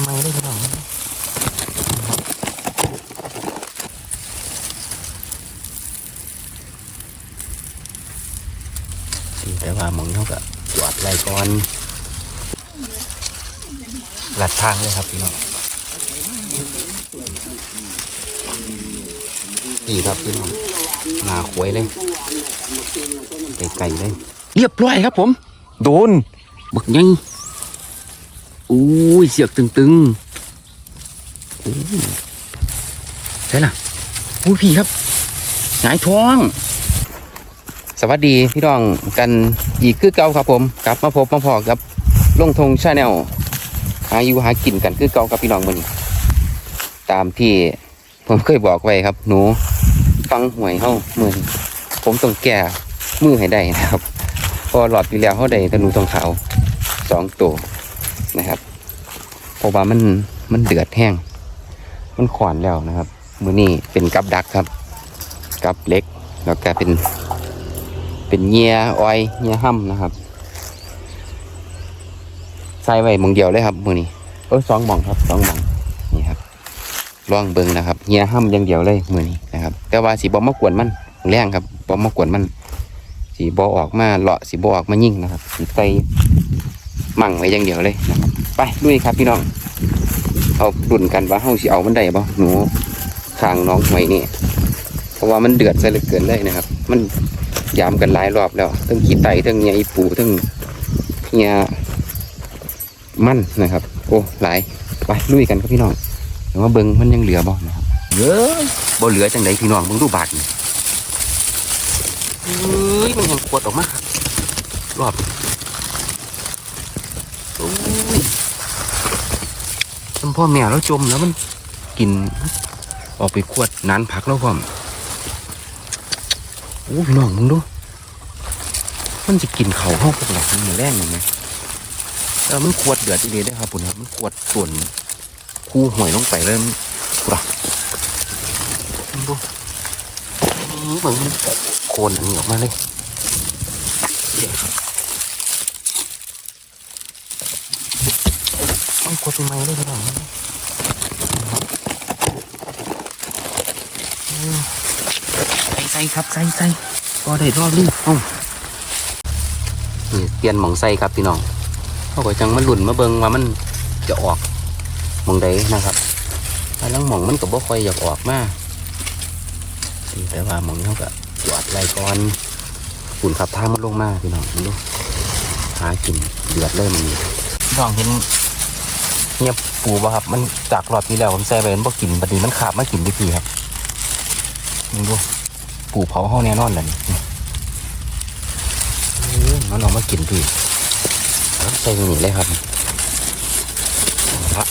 ไม่ได้พี่น้อแต่ว่าหมองเขาก็จอดไรก่อนหลัดทางเลยครับพี่น้องดีครับพี่น้องหนาขวยเลยไก่เลย เรียบร้อยครับผม โดน บึกยัง อุ้ยเสียกตึงๆอู้ใช่ล่ะอุ้พี่ครับหงายท้อง สวัสดีพี่น้องกันอีกคือเก่าครับผมกลับมาพบมาพอกับลงทงชาแนลหาอยู่หากินกันคือเก่ากับพี่น้องมือนี้ตามที่ผมเคยบอกไว้ครับ หนูฟังหวยเฮ้ามือนผมต้องแก้มือให้ได้นะครับ พอหลอดปีแล้วเขาได้ธนูทองขาวสองตัวนะครับ เพราะว่ามันมันเดือดแห้ง มันขวานแล้วนะครับ มือนี้เป็นกับดักครับ กับเล็กแล้วก็เป็น เป็นเงียอ้อยเงียห้ำนะครับใส่ไว้มองเดียวเลยครับ มือนี้เออสองหมองครับสองหมองนี่ครับลองเบิงนะครับเงียห้ำอย่างเดียวเลยมือนี้นะครับ แต่ว่าสีบอมากวนมันแรงครับบอมากวนมันสีบอออกมาเลาะสีบอออกมายิ่งนะครับสีใส่มั่งไว้อย่างเดียวเลยนะครับ ไปลุยครับพี่น้องเอาดุนกันว่าเฮาสิเอามันได้บ่หนูข้างน้องหวยนี่เพราะว่ามันเดือดซะเหลือเกินเลยนะครับ มันยามกันหลายรอบแล้วทั้งขี้ไตทั้งเงียอีปูทั้งเงียมันนะครับ โอ้หลายไปลุยกันครับพี่น้องเดี๋ยวมาเบิ้งมันยังเหลือบ่นะครับเยอะบ่เหลือจังไดพี่น้องเบิ่งดูบาดนี่เฮ้ยมันยังปวดออกมาครับรอบโอ้ย มันพ่อแม่แล้วจมแล้วมันกิน ออกไปขวดนานผักแล้วพร้อมโอ้พี่น้องมึงดู มันจะกินเขาเข้าพวกเรามันแรงยังไงเออมันขวดเดือดดีๆได้ครับปุ่นครับมันขวดส่วนคู่หวยลงไปเลยมันปรับดูเหมือนมันโคนอันนี้ออกมาเลยเดี๋ยวครับต้อง กดเป็นไม้เลยพี่น้องอืมใส่ใส่ครับใส่ใส่ก็ได้รอบนึงเอ้านี่เปลี่ยนหมองใส่ครับพี่น้องเขาก็จังมาหลุ่นมาเบิงว่ามันจะออกหมองใดนะครับถ้าลังหมองมันก็บ่ค่อยอยากออกมาแต่ว่าหมองนี้เขาก็หยอดไรก่อนฝุ่นขับทางมันลงมาพี่น้องดูหากินเดือดเลยมันพี่น้องเห็น เนี่ยปูบ่ครับ มันจากรอบที่แล้วผมใส่ไปมันบ่กินบัดนี้มันขาบมากินดีๆครับนี่ดูปูเผาห้องแน่นอนเลยนี่มันออกมากินพี่ใส่หนีเลยครับเอาละ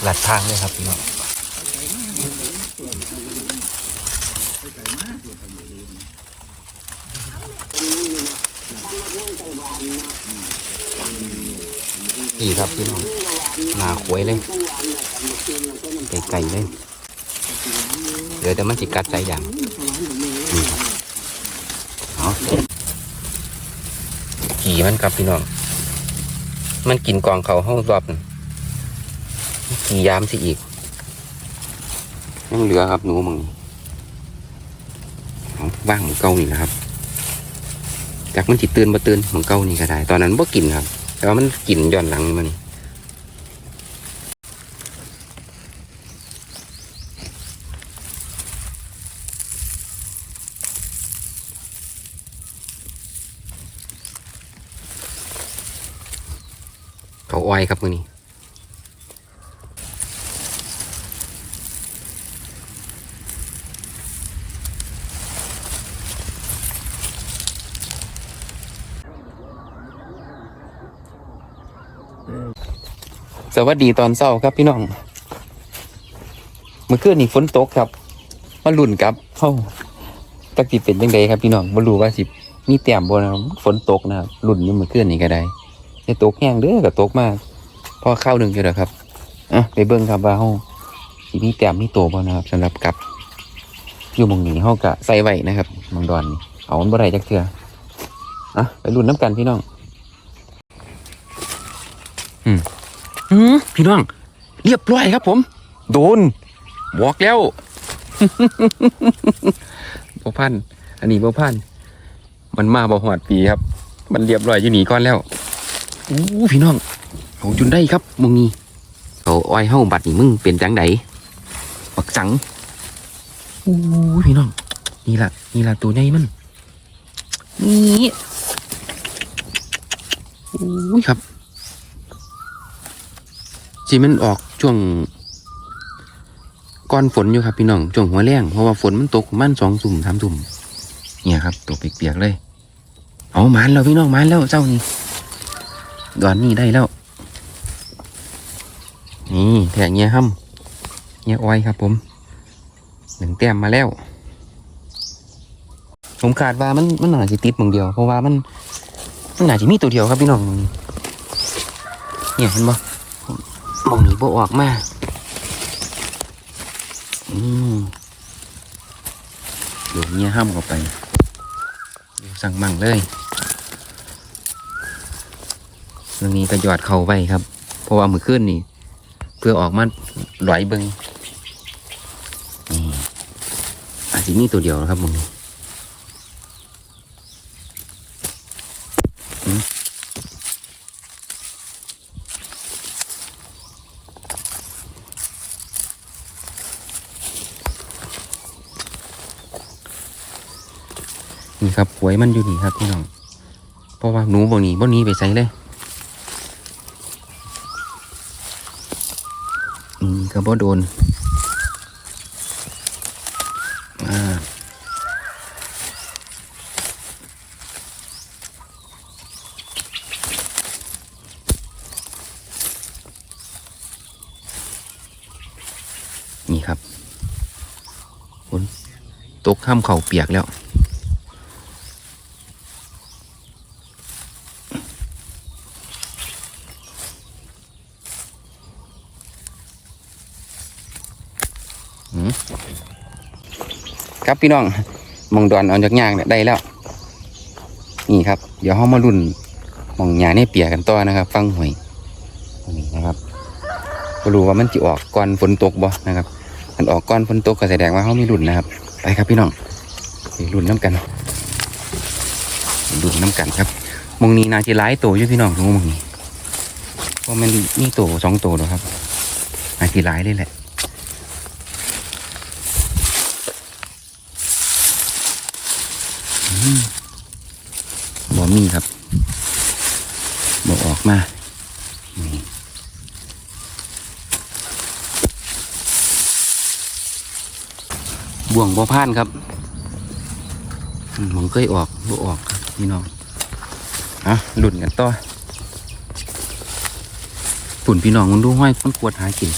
ห ลัดทางเลยครับพี่น้องนี่ครับพี่น้องหนาขวยเลยไก่ๆเลย เดี๋ยวเดี๋ยวมันจิกัดใจอย่างนี่ครับเอาขี่มันครับพี่น้อง มันกินกองเขาห้องรอบนั่น ขี่ยามสิอีกยังเหลือครับหนูมึงว่างเหมึงเก้านี่นะครับ จากมันจิตื่นมาตื่นเหมึงเก้านี่ก็ได้ ตอนนั้นบ่กินครับ แต่ว่ามันกลิ่นย้อนหลังมานี่เขาอ้อยครับมือนี้ วัสดีตอนเช้าครับพี่น้องเมื่อคืนนี่ฝนตกครับมาลุ่นกับเข้าตักสิเป็นยังไงครับพี่น้องมารู้ว่าสิมีแต้มบนฝนตกนะครับลุ่นอยู่เมื่อคืนนี่ก็ได้แต่ตกแห้งเด้อก็ตกมากพอเข้าหนึ่งอยู่แล้วครับอะไปเบิ่งครับว่าเฮาสิมีแต้มมีโตบ่นะครับสำหรับกับอยู่มองนี้เฮาก็ใส่ไว้นะครับมองดอนเอามันบ่ได้จักเทื่ออะไปลุ้นน้ำกันพี่น้อง อืม อืมพี่น้อง เรียบร้อยครับผม โดน บอกแล้ว บ่พัน อันนี้บ่พัน มันมาบ่หอดปีครับ มันเรียบร้อยอยู่หนีก่อนแล้วอู้พี่น้องเอาจนได้ครับมึงนี่เอาอ้อยเฮาบัดนี่มึงเป็นจังไดปักจังอู้พี่น้อง นี่ล่ะ นี่ล่ะตัวใหญ่มันนี่อู้ยครับ สิมันออกช่วงก่อนฝนอยู่ครับพี่น้องช่วงหัวแรงเพราะว่าฝนมันตกมันสองสุ่มสามสุ่มเนี่ยครับตัวเปียกๆเลย เอามานแล้วพี่น้องมานแล้วเจ้านี่ดอนนี่ได้แล้ว นี่แถงเงี้ยห้ำเงี้ยอ้อยครับ ผมหนึ่งแต้มมาแล้ว ผมคาดว่ามันมันน่าจะติดมึงเดียว เพราะว่ามันมันน่าจะมีตัวเดียวครับพี่น้องมึงเนี่ยเห็นบ่ มองนี้บ่ออกมาอืมเดี๋ยวเงี้ยห้ำเข้าไปเดี๋ยวสั่งมั่งเลยเรื่องนี้ก็หยอดเข่าไว้ครับ เพราะว่ามือขึ้นนี่ เพื่อออกมาไหลเบิงนี่อาจจะมีตัวเดียวนะครับมึงนี้ หวยมันอยู่นี่ครับพี่น้อง เพราะว่าหนูบางนี้บางนี้ไปใส่เลยอืมก็บ่โดนอ่านี่ครับฝนตกข้ามเข่าเปียกแล้ว ครับพี่น้องมองดอนเออนจากยางเนี่ยได้แล้ว นี่ครับ เดี๋ยวเขามารุ่นมองหยาเนี่ยเปียกกันต่อนะครับ ฟังหวยนี่นะครับก็รู้ว่ามันจะออกก่อนฝนตกบ่นะครับมันออกก่อนฝนตกก็แสดงว่าเขามีรุ่นนะครับ ไปครับพี่น้องรุ่นน้ำกันรุ่นน้ำกันครับมองนี้นาจะหลายตัวอยู่พี่น้องตรงมองนี้เพราะมันมีตัวสองตัวหรอกครับนาจะหลายเลยแหละ บ่มีครับบ่ออกมาบ่วงบ่พานครับมองเคยออกบ่ออกครับพี่น้องอะหลุดกันต่อฝุ่นพี่น้องมันดูห้อยมันกวดหากิน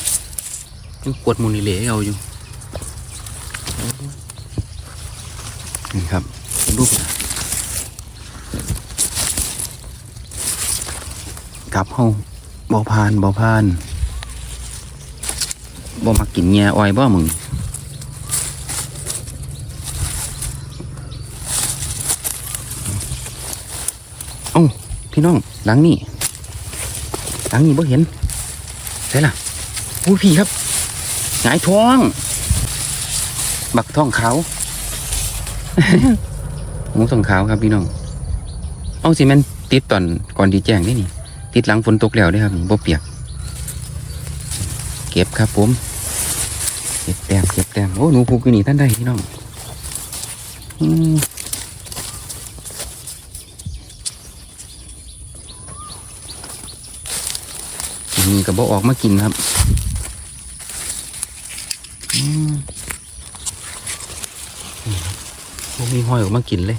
มันกวดมูลนิเหลเอาอยู่นี่ครับลู กลับเฮาบ่พานบ่พานบ่มากินแง่อ้อยบ่มึงเอ้าพี่น้องหลังนี่หลังนี่บ่เห็นใช่ล่ะอู้พี่ครับหงายท้อง บักท้องขาวหมูท้องขาวครับพี่น้อง เอาสิมันติดตอนก่อนดีแจ้งนี่นี่ ติดหลังฝนตกแล้วด้อครับบ่เปียก เก็บครับผมเก็บแต้มเก็บแต้มโอ้หนูผูกอยู่นี่ท่านได้พี่น้องอืมนี่ก็บ่ออกมากินครับอืมนี่ครับบ่มีห้อยออกมากินเลย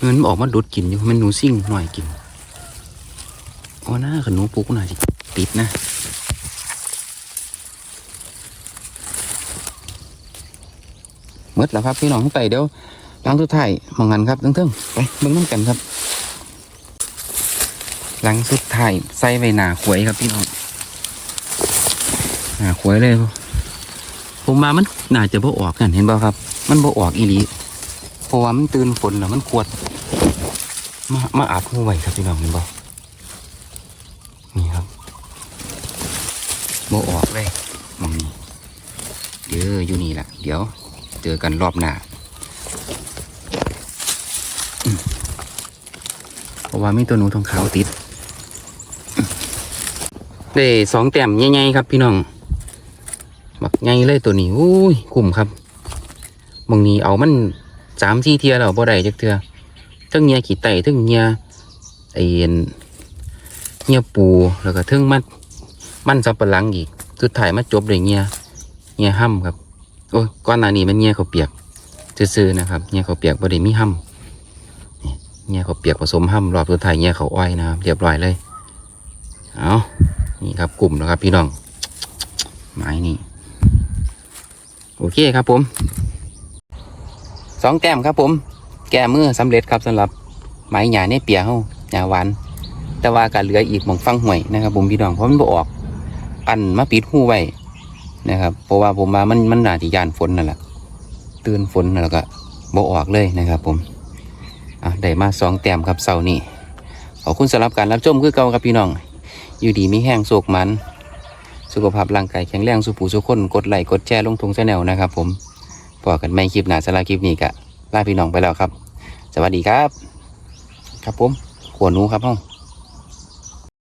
เงินมันออกมาดูดกินอยู่มันหนูซิ่งหน่อยกิน โอ้หน้าขนมปุกหน่อยสิติดนะหมดแล้วครับพี่น้องข้างใต้เดี๋ยวหลังสุดท้ายมองกันครับเทิงๆไปเบิ่งน้ำกันครับหลังสุดท้ายใส่ไว้หนาขวยครับพี่น้องหนาขวยเลยผมมามันน่าจะบ่ออกกันเห็นบ่ครับ มันบ่ออกอีหลีเพราะว่ามันตื่นฝนแล้วมันกวด มามาอาบหูไว้ครับพี่น้องเห็นบ่นี่ครับ บ่ออกเลยมองนี่เดี๋ยวอยู่นี่แหละเดี๋ยวเจอกันรอบหน้าเพราะว่ามีตัวหนูทองขาวติดได้สองแต้มใหญ่ๆครับพี่น้องบักใหญ่เลยตัวนี้อุ้ยคุ้มครับบางนี้เอามันสามที่เทียแล้วบ่ได้จักเทือทั้งเงียขี้ไตทั้งเงียไอเอ็นเงียปูแล้วก็ทั้งมัน มันสับปะหลังอีก สุดท้ายมาจบเลยเงี้ยเงี้ยห้ำครับ โอ้ยก้อนหนานี้มันเงี้ยเขาเปียกซื่อๆนะครับเงี้ยเขาเปียกบ่ได้มีห้ำเงี้ยเขาเปียกผสมห้ำรอบสุดท้ายเงี้ยเขาอ้อยนะครับเรียบร้อยเลยเอานี่ครับกลุ่มนะครับ พี่น้องไม้นี่โอเคครับผมสองแต้มครับผม แก้มือสำเร็จครับสำหรับไม้หยาเนี่ยเปียเฮาหยาหวานแต่ว่าการเหลืออีกมองฟังห่วยนะครับผมพี่น้องเพราะมันบ่ออก อันมาปิดหูไว้นะครับ เพราะว่าผมมามันมันหนาที่ยานฝนนั่นแหละตื่นฝนแล้วก็บ่ออกเลยนะครับ ผมอะได้มาสองแต้มครับเสาร์นี้ขอบคุณสำหรับการรับชมคือเก่าครับพี่น้อง อยู่ดีมีแห้งโศกมัน สุขภาพร่างกายแข็งแรงสุผูสุขคนกดไลค์กดแชร์ลงทงแนลนะครับ ผมพอกันไม่คลิปหนาสำหรับคลิปนี้กะลาพี่น้องไปแล้วครับ สวัสดีครับ ครับผมขวนูครับห้อง